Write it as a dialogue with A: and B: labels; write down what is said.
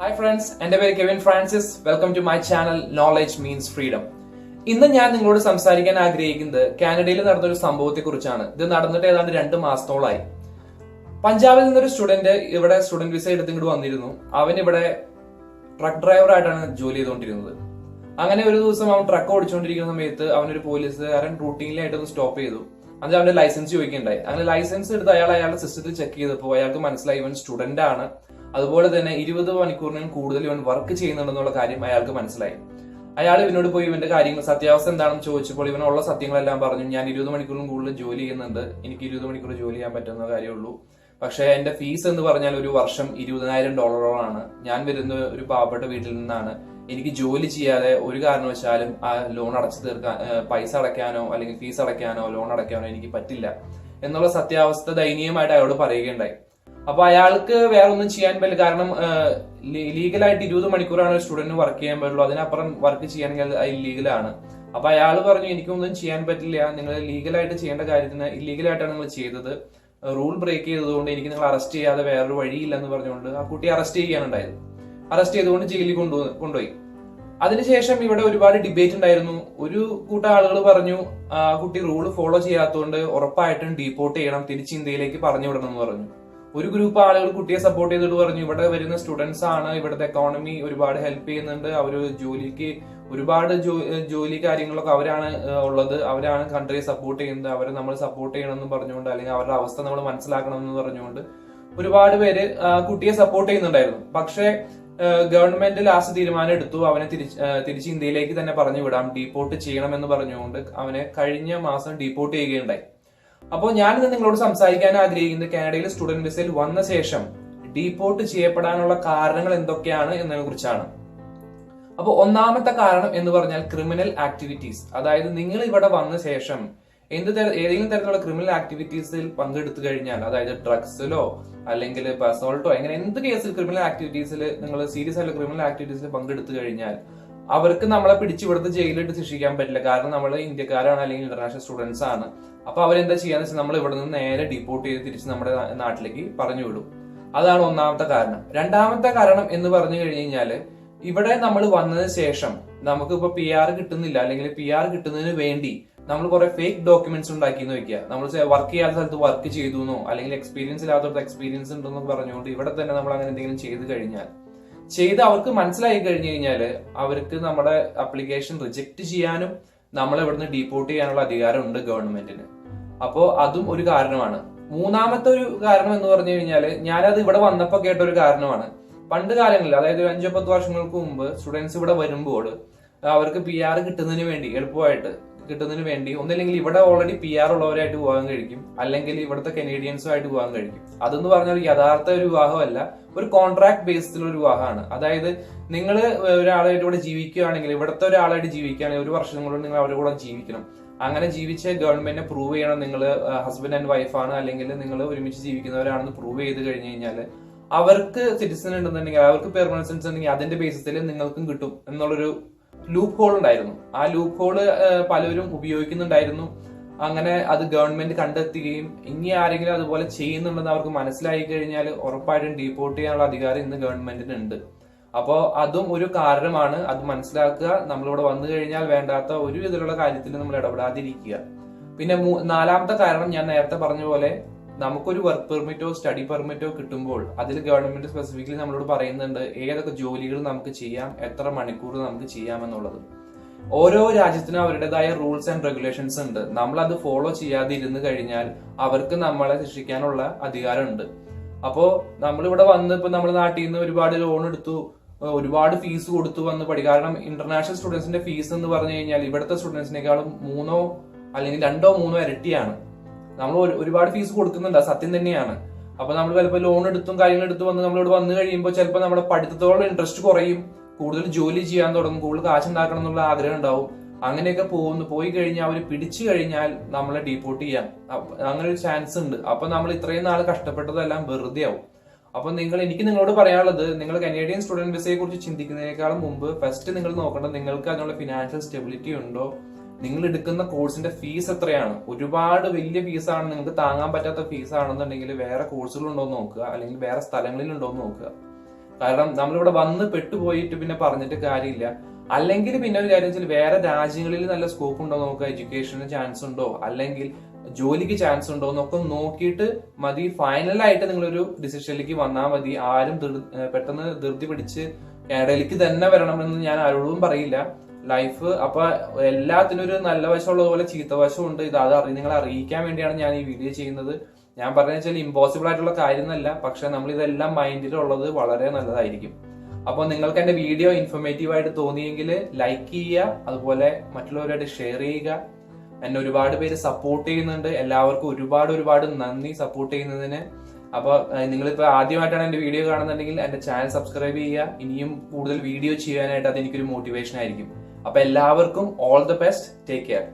A: Hi friends എന്റെ പേര് Kevin Francis welcome to my channel knowledge means freedom ഇന്ന് ഞാൻ നിങ്ങളോട് സംസാരിക്കാൻ ആഗ്രഹിക്കുന്നത് കാനഡയിൽ നടന്ന ഒരു സംഭവത്തെ കുറിച്ചാണ് ഇത് നടന്നിട്ട് ഏതാണ്ട് രണ്ട് മാസത്തോളായി. പഞ്ചാബിൽ നിന്നൊരു സ്റ്റുഡന്റ് ഇവിടെ സ്റ്റുഡന്റ് വിസ എടുത്ത് ഇങ്ങോട്ട് വന്നിരുന്നു. അവൻ ഇവിടെ ട്രക്ക് ഡ്രൈവറായിട്ടാണ് ജോലി ചെയ്തുകൊണ്ടിരുന്നത്. അങ്ങനെ ഒരു ദിവസം അവൻ ട്രക്ക് ഓടിച്ചുകൊണ്ടിരിക്കുന്ന സമയത്ത് അവനൊരു പോലീസുകാരൻ റൂട്ടീനിലായിട്ട് ഒന്ന് സ്റ്റോപ്പ് ചെയ്തു. അത് അവന്റെ ലൈസൻസ് ചോദിക്കുകയുണ്ടായി. അങ്ങനെ ലൈസൻസ് എടുത്ത് അയാൾ അയാളുടെ സിസ്റ്റത്തിൽ ചെക്ക് ചെയ്തപ്പോൾ അയാൾക്ക് മനസ്സിലായി ഇവൻ സ്റ്റുഡന്റ് ആണ്. അതുപോലെ തന്നെ ഇരുപത് മണിക്കൂറിനും കൂടുതൽ ഇവൻ വർക്ക് ചെയ്യുന്നുണ്ടെന്നുള്ള കാര്യം അയാൾക്ക് മനസ്സിലായി. അയാൾ ഇവനോട് പോയി ഇവന്റെ കാര്യങ്ങൾ സത്യാവസ്ഥ എന്താണെന്ന് ചോദിച്ചപ്പോൾ ഇവനുള്ള സത്യങ്ങളെല്ലാം പറഞ്ഞു ഞാൻ ഇരുപത് മണിക്കൂറിനും കൂടുതൽ ജോലി ചെയ്യുന്നുണ്ട് എനിക്ക് ഇരുപത് മണിക്കൂർ ജോലി ചെയ്യാൻ പറ്റുന്ന കാര്യമുള്ളൂ. പക്ഷേ എന്റെ ഫീസ് എന്ന് പറഞ്ഞാൽ ഒരു വർഷം ഇരുപതിനായിരം ഡോളറോളാണ്. ഞാൻ വരുന്ന ഒരു പാവപ്പെട്ട വീട്ടിൽ നിന്നാണ്. എനിക്ക് ജോലി ചെയ്യാതെ ഒരു കാരണവശാലും ആ ലോൺ അടച്ചു തീർക്കാൻ പൈസ അടയ്ക്കാനോ അല്ലെങ്കിൽ ഫീസ് അടയ്ക്കാനോ ലോൺ അടയ്ക്കാനോ എനിക്ക് പറ്റില്ല എന്നുള്ള സത്യാവസ്ഥ ദയനീയമായിട്ട് അയാളോട് പറയുകയുണ്ടായി. അപ്പൊ അയാൾക്ക് വേറെ ഒന്നും ചെയ്യാൻ പറ്റില്ല. കാരണം ലീഗലായിട്ട് ഇരുപത് മണിക്കൂറാണ് ഒരു സ്റ്റുഡന്റിന് വർക്ക് ചെയ്യാൻ പറ്റുള്ളൂ. അതിനപ്പുറം വർക്ക് ചെയ്യണമെങ്കിൽ അത് ഇല്ലീഗലാണ്. അപ്പൊ അയാൾ പറഞ്ഞു എനിക്കൊന്നും ചെയ്യാൻ പറ്റില്ല. നിങ്ങൾ ലീഗലായിട്ട് ചെയ്യേണ്ട കാര്യത്തിന് ഇല്ലീഗലായിട്ടാണ് നിങ്ങൾ ചെയ്തത്. റൂൾ ബ്രേക്ക് ചെയ്തതുകൊണ്ട് എനിക്ക് നിങ്ങൾ അറസ്റ്റ് ചെയ്യാതെ വേറൊരു വഴിയില്ല എന്ന് പറഞ്ഞുകൊണ്ട് ആ കുട്ടി അറസ്റ്റ് ചെയ്യാനുണ്ടായത് അറസ്റ്റ് ചെയ്തുകൊണ്ട് ജയിലിൽ കൊണ്ടു കൊണ്ടുപോയി. അതിനുശേഷം ഇവിടെ ഒരുപാട് ഡിബേറ്റ് ഉണ്ടായിരുന്നു. ഒരു കൂട്ടം ആളുകൾ പറഞ്ഞു ആ കുട്ടി റൂൾ ഫോളോ ചെയ്യാത്തതുകൊണ്ട് ഉറപ്പായിട്ടും ഡീപ്പോർട്ട് ചെയ്യണം തിരിച്ച് ഇന്ത്യയിലേക്ക് പറഞ്ഞു വിടണം എന്ന് പറഞ്ഞു. ഒരു ഗ്രൂപ്പ് ആളുകൾ കുട്ടിയെ സപ്പോർട്ട് ചെയ്തിട്ട് പറഞ്ഞു ഇവിടെ വരുന്ന സ്റ്റുഡൻസ് ആണ് ഇവിടുത്തെ എക്കോണമി ഒരുപാട് ഹെൽപ്പ് ചെയ്യുന്നുണ്ട്. അവർ ജോലിക്ക് ഒരുപാട് ജോലി കാര്യങ്ങളൊക്കെ അവരാണ് ഉള്ളത്. അവരാണ് കൺട്രിയെ സപ്പോർട്ട് ചെയ്യുന്നത്. അവരെ നമ്മൾ സപ്പോർട്ട് ചെയ്യണം എന്ന് പറഞ്ഞുകൊണ്ട് അല്ലെങ്കിൽ അവരുടെ അവസ്ഥ നമ്മൾ മനസ്സിലാക്കണം എന്ന് പറഞ്ഞുകൊണ്ട് ഒരുപാട് പേര് കുട്ടിയെ സപ്പോർട്ട് ചെയ്യുന്നുണ്ടായിരുന്നു. പക്ഷേ ഗവൺമെന്റ് ലാസ്റ്റ് തീരുമാനം എടുത്തു. അവനെ തിരിച്ച് തിരിച്ച് ഇന്ത്യയിലേക്ക് തന്നെ പറഞ്ഞു വിടാം. ഡീപ്പോർട്ട് ചെയ്യണമെന്ന് പറഞ്ഞുകൊണ്ട് അവനെ കഴിഞ്ഞ മാസം ഡീപ്പോർട്ട് ചെയ്യുകയുണ്ടായി. അപ്പോൾ ഞാനിന്ന് നിങ്ങളോട് സംസാരിക്കാൻ ആഗ്രഹിക്കുന്നത് കാനഡയിൽ സ്റ്റുഡന്റ് വിസയിൽ വന്ന ശേഷം ഡീപ്പോർട്ട് ചെയ്യപ്പെടാനുള്ള കാരണങ്ങൾ എന്തൊക്കെയാണ് എന്നതിനെ കുറിച്ചാണ്. അപ്പോൾ ഒന്നാമത്തെ കാരണം എന്ന് പറഞ്ഞാൽ ക്രിമിനൽ ആക്ടിവിറ്റീസ്. അതായത് നിങ്ങൾ ഇവിടെ വന്ന ശേഷം എന്ത് തര ഏതെങ്കിലും തരത്തിലുള്ള ക്രിമിനൽ ആക്ടിവിറ്റീസിൽ പങ്കെടുത്തു കഴിഞ്ഞാൽ അതായത് ഡ്രഗ്സിലോ അല്ലെങ്കിൽ അസോൾട്ടോ അങ്ങനെ എന്ത് കേസിൽ ക്രിമിനൽ ആക്ടിവിറ്റീസിൽ നിങ്ങൾ സീരിയസ് ആയിട്ടുള്ള ക്രിമിനൽ ആക്ടിവിറ്റീസിൽ പങ്കെടുത്തു കഴിഞ്ഞാൽ അവർക്ക് നമ്മളെ പിടിച്ച് ഇവിടുത്തെ ജയിലിട്ട് ശിക്ഷിക്കാൻ പറ്റില്ല. കാരണം നമ്മൾ ഇന്ത്യക്കാരാണ് അല്ലെങ്കിൽ ഇന്റർനാഷണൽ സ്റ്റുഡൻസ് ആണ്. അപ്പൊ അവരെന്താ ചെയ്യാന്ന് വെച്ചാൽ നമ്മൾ ഇവിടെ നിന്ന് നേരെ ഡിപ്പോർട്ട് ചെയ്ത് തിരിച്ച് നമ്മുടെ നാട്ടിലേക്ക് പറഞ്ഞു വിടും. അതാണ് ഒന്നാമത്തെ കാരണം. രണ്ടാമത്തെ കാരണം എന്ന് പറഞ്ഞു കഴിഞ്ഞു കഴിഞ്ഞാൽ ഇവിടെ നമ്മൾ വന്നതിന് ശേഷം നമുക്ക് ഇപ്പൊ പി ആർ കിട്ടുന്നില്ല അല്ലെങ്കിൽ പി ആർ കിട്ടുന്നതിന് വേണ്ടി നമ്മൾ കുറെ ഫേക്ക് ഡോക്യുമെന്റ്സ് ഉണ്ടാക്കി എന്ന് വെക്കുക നമ്മൾ വർക്ക് ചെയ്യാത്ത സ്ഥലത്ത് വർക്ക് ചെയ്തു എന്നോ അല്ലെങ്കിൽ എക്സ്പീരിയൻസ് ഇല്ലാത്തടത്ത് എക്സ്പീരിയൻസ് ഉണ്ടെന്നോ പറഞ്ഞുകൊണ്ട് ഇവിടെ തന്നെ നമ്മൾ അങ്ങനെ എന്തെങ്കിലും ചെയ്ത് കഴിഞ്ഞാൽ ചെയ്ത് അവർക്ക് മനസ്സിലായി കഴിഞ്ഞു കഴിഞ്ഞാൽ അവർക്ക് നമ്മുടെ അപ്ലിക്കേഷൻ റിജക്ട് ചെയ്യാനും നമ്മളെ ഇവിടുന്ന് ഡീപ്പോർട്ട് ചെയ്യാനുള്ള അധികാരമുണ്ട് ഗവൺമെന്റിന് അപ്പോ അതും ഒരു കാരണമാണ്. മൂന്നാമത്തെ ഒരു കാരണം എന്ന് പറഞ്ഞു കഴിഞ്ഞാൽ ഞാനത് ഇവിടെ വന്നപ്പോൾ കേട്ട ഒരു കാരണമാണ്. പണ്ട് കാലങ്ങളിൽ അതായത് ഒരു അഞ്ചോ പത്ത് വർഷങ്ങൾക്ക് മുമ്പ് സ്റ്റുഡൻസ് ഇവിടെ വരുമ്പോൾ അവർക്ക് പി ആർ കിട്ടുന്നതിന് വേണ്ടി എളുപ്പമായിട്ട് കിട്ടുന്നതിന് വേണ്ടി ഒന്നില്ലെങ്കിൽ ഇവിടെ ഓൾറെഡി പി ആർ ഉള്ളവരായിട്ട് പോകാൻ കഴിക്കും. അല്ലെങ്കിൽ ഇവിടുത്തെ കനേഡിയൻസുമായിട്ട് പോകാൻ കഴിക്കും. അതെന്ന് പറഞ്ഞാൽ യഥാർത്ഥ ഒരു വിവാഹമല്ല ഒരു കോൺട്രാക്ട് ബേസിലുള്ള ഒരു വിവാഹമാണ്. അതായത് നിങ്ങൾ ഒരാളായിട്ട് ഇവിടെ ജീവിക്കുകയാണെങ്കിൽ ഇവിടുത്തെ ഒരാളായിട്ട് ജീവിക്കുകയാണെങ്കിൽ ഒരു വർഷം കൊണ്ട് നിങ്ങൾ അവരുടെ കൂടെ ജീവിക്കണം. അങ്ങനെ ജീവിച്ച് ഗവൺമെന്റിനെ പ്രൂവ് ചെയ്യണം. നിങ്ങൾ ഹസ്ബൻഡ് ആൻഡ് വൈഫാണ് അല്ലെങ്കിൽ നിങ്ങൾ ഒരുമിച്ച് ജീവിക്കുന്നവരാണെന്ന് പ്രൂവ് ചെയ്ത് കഴിഞ്ഞു കഴിഞ്ഞാൽ അവർക്ക് സിറ്റിസൺ ഉണ്ടെന്നുണ്ടെങ്കിൽ അവർക്ക് പെർമനൻസ് ഉണ്ടെങ്കിൽ അതിന്റെ ബേസിസിൽ നിങ്ങൾക്കും കിട്ടും. എന്നുള്ളൊരു ലൂപ്പ് ഹോൾ ഉണ്ടായിരുന്നു. ആ ലൂപ്പ് ഹോൾ പലരും ഉപയോഗിക്കുന്നുണ്ടായിരുന്നു. അങ്ങനെ അത് ഗവൺമെന്റ് കണ്ടെത്തുകയും ഇനി ആരെങ്കിലും അതുപോലെ ചെയ്യുന്നുണ്ടെന്ന് അവർക്ക് മനസ്സിലായി കഴിഞ്ഞാൽ ഉറപ്പായിട്ടും ഡീപ്പോർട്ട് ചെയ്യാനുള്ള അധികാരം ഇന്ന് ഗവൺമെന്റിന് ഉണ്ട്. അപ്പോൾ അതും ഒരു കാരണമാണ്. അത് മനസ്സിലാക്കുക. നമ്മളിവിടെ വന്നു കഴിഞ്ഞാൽ വേണ്ടാത്ത ഒരു വിധത്തിലുള്ള കാര്യത്തിൽ നമ്മൾ ഇടപെടാതിരിക്കുക. പിന്നെ നാലാമത്തെ കാരണം ഞാൻ നേരത്തെ പറഞ്ഞ പോലെ നമുക്കൊരു വർക്ക് പെർമിറ്റോ സ്റ്റഡി പെർമിറ്റോ കിട്ടുമ്പോൾ അതിൽ ഗവൺമെന്റ് സ്പെസിഫിക്കലി നമ്മളോട് പറയുന്നുണ്ട് ഏതൊക്കെ ജോലികൾ നമുക്ക് ചെയ്യാം എത്ര മണിക്കൂർ നമുക്ക് ചെയ്യാം എന്നുള്ളത്. ഓരോ രാജ്യത്തിനും അവരുടേതായ റൂൾസ് ആൻഡ് റെഗുലേഷൻസ് ഉണ്ട്. നമ്മൾ അത് ഫോളോ ചെയ്യാതെ ഇരുന്ന് കഴിഞ്ഞാൽ അവർക്ക് നമ്മളെ ശിക്ഷിക്കാനുള്ള അധികാരമുണ്ട്. അപ്പോ നമ്മളിവിടെ വന്ന് ഇപ്പൊ നമ്മുടെ നാട്ടിൽ നിന്ന് ഒരുപാട് ലോൺ എടുത്തു ഒരുപാട് ഫീസ് കൊടുത്തു വന്ന് പഠി കാരണം ഇന്റർനാഷണൽ സ്റ്റുഡൻസിന്റെ ഫീസ് എന്ന് പറഞ്ഞു കഴിഞ്ഞാൽ ഇവിടുത്തെ സ്റ്റുഡൻസിനേക്കാളും മൂന്നോ അല്ലെങ്കിൽ രണ്ടോ മൂന്നോ ഇരട്ടിയാണ്. നമ്മൾ ഒരു- ഒരുപാട് ഫീസ് കൊടുക്കുന്നുണ്ട്. സത്യം തന്നെയാണ്. അപ്പൊ നമ്മൾ ചിലപ്പോൾ ലോൺ എടുത്തും കാര്യങ്ങൾ എടുത്തു വന്ന് നമ്മളിവിടെ വന്നു കഴിയുമ്പോൾ ചിലപ്പോൾ നമ്മുടെ പഠിത്തത്തോളം ഇൻട്രസ്റ്റ് കുറയും. കൂടുതൽ ജോലി ചെയ്യാൻ തുടങ്ങും. കൂടുതൽ കാശ് ഉണ്ടാക്കണം എന്നുള്ള ആഗ്രഹം ഉണ്ടാവും. അങ്ങനെയൊക്കെ പോകുന്നു. പോയി കഴിഞ്ഞാൽ അവർ പിടിച്ചു കഴിഞ്ഞാൽ നമ്മളെ ഡീപ്പോർട്ട് ചെയ്യാം. അങ്ങനെ ഒരു ചാൻസ് ഉണ്ട്. അപ്പൊ നമ്മൾ ഇത്രയും നാൾ കഷ്ടപ്പെട്ടതെല്ലാം വെറുതെ ആവും. അപ്പൊ നിങ്ങൾ എനിക്ക് നിങ്ങളോട് പറയാനുള്ളത് നിങ്ങൾ കനേഡിയൻ സ്റ്റുഡന്റ് വിസയെ കുറിച്ച് ചിന്തിക്കുന്നതിനേക്കാളും മുമ്പ് ഫസ്റ്റ് നിങ്ങൾ നോക്കേണ്ടത് നിങ്ങൾക്ക് അതിനുള്ള ഫിനാൻഷ്യൽ സ്റ്റെബിലിറ്റി ഉണ്ടോ? നിങ്ങൾ എടുക്കുന്ന കോഴ്സിന്റെ ഫീസ് എത്രയാണ്? ഒരുപാട് വലിയ ഫീസാണ്. നിങ്ങൾക്ക് താങ്ങാൻ പറ്റാത്ത ഫീസ് ആണെന്നുണ്ടെങ്കിൽ വേറെ കോഴ്സുകൾ ഉണ്ടോ എന്ന് നോക്കുക. അല്ലെങ്കിൽ വേറെ സ്ഥലങ്ങളിൽ ഉണ്ടോ എന്ന് നോക്കുക. കാരണം നമ്മളിവിടെ വന്ന് പെട്ടുപോയിട്ട് പിന്നെ പറഞ്ഞിട്ട് കാര്യമില്ല. അല്ലെങ്കിൽ പിന്നെ ഒരു കാര്യം വെച്ചാൽ വേറെ രാജ്യങ്ങളിൽ നല്ല സ്കോപ്പ് ഉണ്ടോ നോക്കുക. എഡ്യൂക്കേഷന് ചാൻസ് ഉണ്ടോ? അല്ലെങ്കിൽ ജോലിക്ക് ചാൻസ് ഉണ്ടോ എന്നൊക്കെ നോക്കിയിട്ട് മതി. ഫൈനലായിട്ട് നിങ്ങളൊരു ഡിസിഷനിലേക്ക് വന്നാൽ മതി. ആരും പെട്ടെന്ന് ധൃതി പിടിച്ച് കാനഡയിലേക്ക് തന്നെ വരണമെന്ന് ഞാൻ ആരോടും പറയില്ല. ലൈഫ് അപ്പൊ എല്ലാത്തിനും ഒരു നല്ല വശമുള്ളത് പോലെ ചീത്ത വശമുണ്ട്. ഇത് അത് അറി നിങ്ങളെ അറിയിക്കാൻ വേണ്ടിയാണ് ഞാൻ ഈ വീഡിയോ ചെയ്യുന്നത്. ഞാൻ പറഞ്ഞു വെച്ചാൽ ഇമ്പോസിബിൾ ആയിട്ടുള്ള കാര്യമൊന്നല്ല പക്ഷെ നമ്മൾ ഇതെല്ലാം മൈൻഡിലുള്ളത് വളരെ നല്ലതായിരിക്കും. അപ്പോൾ നിങ്ങൾക്ക് എന്റെ വീഡിയോ ഇൻഫോർമേറ്റീവ് ആയിട്ട് തോന്നിയെങ്കിൽ ലൈക്ക് ചെയ്യുക. അതുപോലെ മറ്റുള്ളവരായിട്ട് ഷെയർ ചെയ്യുക. എന്നെ ഒരുപാട് പേര് സപ്പോർട്ട് ചെയ്യുന്നുണ്ട്. എല്ലാവർക്കും ഒരുപാട് ഒരുപാട് നന്ദി സപ്പോർട്ട് ചെയ്യുന്നതിന്. അപ്പൊ നിങ്ങൾ നിങ്ങളിപ്പോ ആദ്യമായിട്ടാണ് എന്റെ വീഡിയോ കാണുന്നുണ്ടെങ്കിൽ എന്റെ ചാനൽ സബ്സ്ക്രൈബ് ചെയ്യുക. ഇനിയും കൂടുതൽ വീഡിയോ ചെയ്യാനായിട്ട് അത് എനിക്കൊരു മോട്ടിവേഷൻ ആയിരിക്കും. അപ്പൊ എല്ലാവർക്കും all the best take care